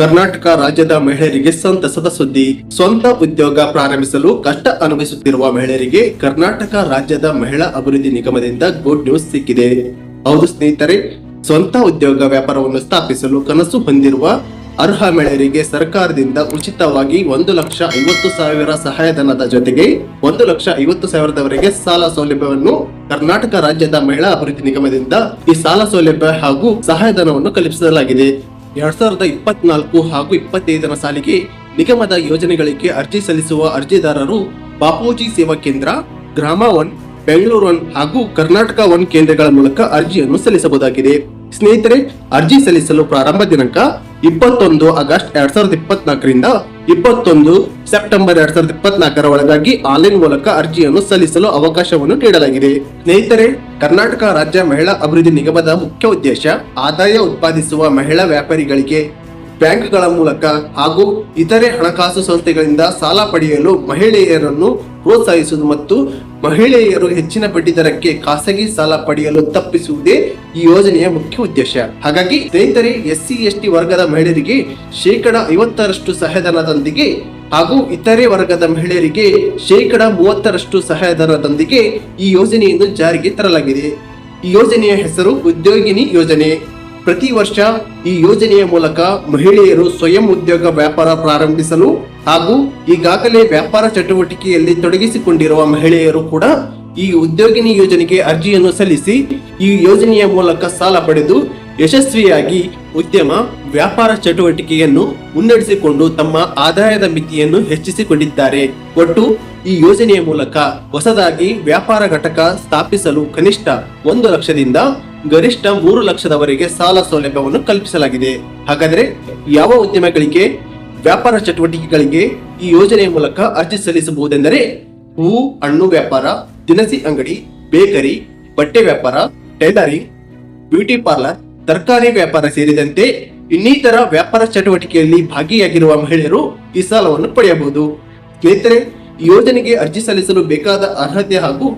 ಕರ್ನಾಟಕ ರಾಜ್ಯದ ಮಹಿಳೆಯರಿಗೆ ಸಂತಸದ ಸುದ್ದಿ. ಸ್ವಂತ ಉದ್ಯೋಗ ಪ್ರಾರಂಭಿಸಲು ಕಷ್ಟ ಅನುಭವಿಸುತ್ತಿರುವ ಮಹಿಳೆಯರಿಗೆ ಕರ್ನಾಟಕ ರಾಜ್ಯದ ಮಹಿಳಾ ಅಭಿವೃದ್ಧಿ ನಿಗಮದಿಂದ ಗುಡ್ ನ್ಯೂಸ್ ಸಿಕ್ಕಿದೆ. ಹೌದು ಸ್ನೇಹಿತರೆ, ಸ್ವಂತ ಉದ್ಯೋಗ ವ್ಯಾಪಾರವನ್ನು ಸ್ಥಾಪಿಸಲು ಕನಸು ಹೊಂದಿರುವ ಅರ್ಹ ಮಹಿಳೆಯರಿಗೆ ಸರ್ಕಾರದಿಂದ ಉಚಿತವಾಗಿ ಒಂದು ಲಕ್ಷ ಐವತ್ತು ಸಾವಿರ ಸಹಾಯಧನದ ಜೊತೆಗೆ ಒಂದು ಲಕ್ಷ ಐವತ್ತು ಸಾವಿರದವರೆಗೆ ಸಾಲ ಸೌಲಭ್ಯವನ್ನು ಕರ್ನಾಟಕ ರಾಜ್ಯದ ಮಹಿಳಾ ಅಭಿವೃದ್ಧಿ ನಿಗಮದಿಂದ ಈ ಸಾಲ ಸೌಲಭ್ಯ ಹಾಗೂ ಸಹಾಯಧನವನ್ನು ಕಲ್ಪಿಸಲಾಗಿದೆ. ಎರಡ್ ಸಾವಿರದ ಇಪ್ಪತ್ನಾಲ್ಕು ಹಾಗೂ ಇಪ್ಪತ್ತೈದರ ಸಾಲಿಗೆ ನಿಗಮದ ಯೋಜನೆಗಳಿಗೆ ಅರ್ಜಿ ಸಲ್ಲಿಸುವ ಅರ್ಜಿದಾರರು ಬಾಪೂಜಿ ಸೇವಾ ಕೇಂದ್ರ, ಗ್ರಾಮ ಒನ್, ಬೆಂಗಳೂರು ಒನ್ ಹಾಗೂ ಕರ್ನಾಟಕ ಒನ್ ಕೇಂದ್ರಗಳ ಮೂಲಕ ಅರ್ಜಿಯನ್ನು ಸಲ್ಲಿಸಬಹುದಾಗಿದೆ. ಸ್ನೇಹಿತರೆ, ಅರ್ಜಿ ಸಲ್ಲಿಸಲು ಪ್ರಾರಂಭ ದಿನಾಂಕ ಇಪ್ಪತ್ತೊಂದು ಆಗಸ್ಟ್ ಎರಡ್ ಸಾವಿರದ ಇಪ್ಪತ್ನಾಲ್ಕರಿಂದ ಇಪ್ಪತ್ತೊಂದು ಸೆಪ್ಟೆಂಬರ್ ಎರಡ್ ಸಾವಿರದ ಇಪ್ಪತ್ನಾಲ್ಕರ ಒಳಗಾಗಿ ಆನ್ಲೈನ್ ಮೂಲಕ ಅರ್ಜಿಯನ್ನು ಸಲ್ಲಿಸಲು ಅವಕಾಶವನ್ನು ನೀಡಲಾಗಿದೆ. ಸ್ನೇಹಿತರೆ, ಕರ್ನಾಟಕ ರಾಜ್ಯ ಮಹಿಳಾ ಅಭಿವೃದ್ಧಿ ನಿಗಮದ ಮುಖ್ಯ ಉದ್ದೇಶ ಆದಾಯ ಉತ್ಪಾದಿಸುವ ಮಹಿಳಾ ವ್ಯಾಪಾರಿಗಳಿಗೆ ಬ್ಯಾಂಕ್ಗಳ ಮೂಲಕ ಹಾಗೂ ಇತರೆ ಹಣಕಾಸು ಸಂಸ್ಥೆಗಳಿಂದ ಸಾಲ ಪಡೆಯಲು ಮಹಿಳೆಯರನ್ನು ಪ್ರೋತ್ಸಾಹಿಸುವುದು ಮತ್ತು ಮಹಿಳೆಯರು ಹೆಚ್ಚಿನ ಬಡ್ಡಿ ದರಕ್ಕೆ ಖಾಸಗಿ ಸಾಲ ಪಡೆಯಲು ತಪ್ಪಿಸುವುದೇ ಈ ಯೋಜನೆಯ ಮುಖ್ಯ ಉದ್ದೇಶ. ಹಾಗಾಗಿ ಸ್ನೇಹಿತರೆ, ಎಸ್ಸಿ, ಎಸ್ಟಿ ವರ್ಗದ ಮಹಿಳೆಯರಿಗೆ ಶೇಕಡ ಐವತ್ತರಷ್ಟು ಸಹಾಯಧನದೊಂದಿಗೆ ಹಾಗೂ ಇತರೆ ವರ್ಗದ ಮಹಿಳೆಯರಿಗೆ ಶೇಕಡ ಮೂವತ್ತರಷ್ಟು ಸಹಾಯಧನದೊಂದಿಗೆ ಈ ಯೋಜನೆಯನ್ನು ಜಾರಿಗೆ ತರಲಾಗಿದೆ. ಈ ಯೋಜನೆಯ ಹೆಸರು ಉದ್ಯೋಗಿನಿ ಯೋಜನೆ. ಪ್ರತಿ ವರ್ಷ ಈ ಯೋಜನೆಯ ಮೂಲಕ ಮಹಿಳೆಯರು ಸ್ವಯಂ ಉದ್ಯೋಗ ವ್ಯಾಪಾರ ಪ್ರಾರಂಭಿಸಲು ಹಾಗೂ ಈಗಾಗಲೇ ವ್ಯಾಪಾರ ಚಟುವಟಿಕೆಯಲ್ಲಿ ತೊಡಗಿಸಿಕೊಂಡಿರುವ ಮಹಿಳೆಯರು ಕೂಡ ಈ ಉದ್ಯೋಗಿನಿ ಯೋಜನೆಗೆ ಅರ್ಜಿಯನ್ನು ಸಲ್ಲಿಸಿ ಈ ಯೋಜನೆಯ ಮೂಲಕ ಸಾಲ ಪಡೆದು ಯಶಸ್ವಿಯಾಗಿ ಉದ್ಯಮ, ವ್ಯಾಪಾರ ಚಟುವಟಿಕೆಯನ್ನು ಮುನ್ನಡೆಸಿಕೊಂಡು ತಮ್ಮ ಆದಾಯದ ಮಿತಿಯನ್ನು ಹೆಚ್ಚಿಸಿಕೊಂಡಿದ್ದಾರೆ. ಒಟ್ಟು ಈ ಯೋಜನೆಯ ಮೂಲಕ ಹೊಸದಾಗಿ ವ್ಯಾಪಾರ ಘಟಕ ಸ್ಥಾಪಿಸಲು ಕನಿಷ್ಠ ಒಂದು ಲಕ್ಷದಿಂದ ಗರಿಷ್ಠ ಮೂರು ಲಕ್ಷದವರೆಗೆ ಸಾಲ ಸೌಲಭ್ಯವನ್ನು ಕಲ್ಪಿಸಲಾಗಿದೆ. ಹಾಗಾದರೆ ಯಾವ ಉದ್ಯಮಗಳಿಗೆ, ವ್ಯಾಪಾರ ಚಟುವಟಿಕೆಗಳಿಗೆ ಈ ಯೋಜನೆಯ ಮೂಲಕ ಅರ್ಜಿ ಸಲ್ಲಿಸಬಹುದೆಂದರೆ ಹೂ, ಹಣ್ಣು ವ್ಯಾಪಾರ, ದಿನಸಿ ಅಂಗಡಿ, ಬೇಕರಿ, ಬಟ್ಟೆ ವ್ಯಾಪಾರ, ಟೈಲರಿಂಗ್, ಬ್ಯೂಟಿ ಪಾರ್ಲರ್, ತರಕಾರಿ ವ್ಯಾಪಾರ ಸೇರಿದಂತೆ ಇನ್ನಿತರ ವ್ಯಾಪಾರ ಚಟುವಟಿಕೆಯಲ್ಲಿ ಭಾಗಿಯಾಗಿರುವ ಮಹಿಳೆಯರು ಈ ಸಾಲವನ್ನು ಪಡೆಯಬಹುದು. ಸ್ನೇಹಿತರೆ ಯೋಜನೆಗೆ ಅರ್ಜಿ ಸಲ್ಲಿಸಲು ಬೇಕಾದ ಅರ್ಹತೆ ಹಾಗೂ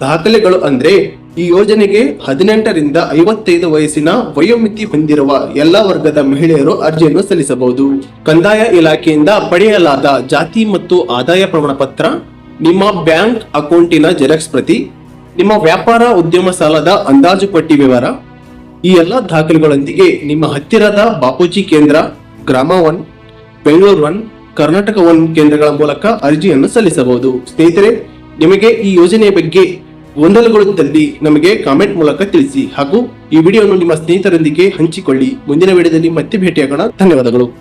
ದಾಖಲೆಗಳು ಅಂದ್ರೆ ಈ ಯೋಜನೆಗೆ ಹದಿನೆಂಟರಿಂದ ಐವತ್ತೈದು ವಯಸ್ಸಿನ ವಯೋಮಿತಿ ಹೊಂದಿರುವ ಎಲ್ಲಾ ವರ್ಗದ ಮಹಿಳೆಯರು ಅರ್ಜಿಯನ್ನು ಸಲ್ಲಿಸಬಹುದು. ಕಂದಾಯ ಇಲಾಖೆಯಿಂದ ಪಡೆಯಲಾದ ಜಾತಿ ಮತ್ತು ಆದಾಯ ಪ್ರಮಾಣ ಪತ್ರ ನಿಮ್ಮ ಬ್ಯಾಂಕ್ ಅಕೌಂಟಿನ ಜೆರಾಕ್ಸ್ ಪ್ರತಿ, ನಿಮ್ಮ ವ್ಯಾಪಾರ ಉದ್ಯಮ ಸಾಲದ ಅಂದಾಜು ಪಟ್ಟಿ ವಿವರ, ಈ ಎಲ್ಲಾ ದಾಖಲೆಗಳೊಂದಿಗೆ ನಿಮ್ಮ ಹತ್ತಿರದ ಬಾಪೂಜಿ ಕೇಂದ್ರ, Grama one, Bengaluru one, Karnataka one ಕೇಂದ್ರಗಳ ಮೂಲಕ ಅರ್ಜಿಯನ್ನು ಸಲ್ಲಿಸಬಹುದು. ಸ್ನೇಹಿತರೆ, ನಿಮಗೆ ಈ ಯೋಜನೆಯ ಬಗ್ಗೆ ಗೊಂದಲಗಳಿದ್ದಲ್ಲಿ ನಮಗೆ ಕಾಮೆಂಟ್ ಮೂಲಕ ತಿಳಿಸಿ ಹಾಗೂ ಈ ವಿಡಿಯೋವನ್ನು ನಿಮ್ಮ ಸ್ನೇಹಿತರೊಂದಿಗೆ ಹಂಚಿಕೊಳ್ಳಿ. ಮುಂದಿನ ವಿಡಿಯೋದಲ್ಲಿ ಮತ್ತೆ ಭೇಟಿಯಾಗೋಣ. ಧನ್ಯವಾದಗಳು.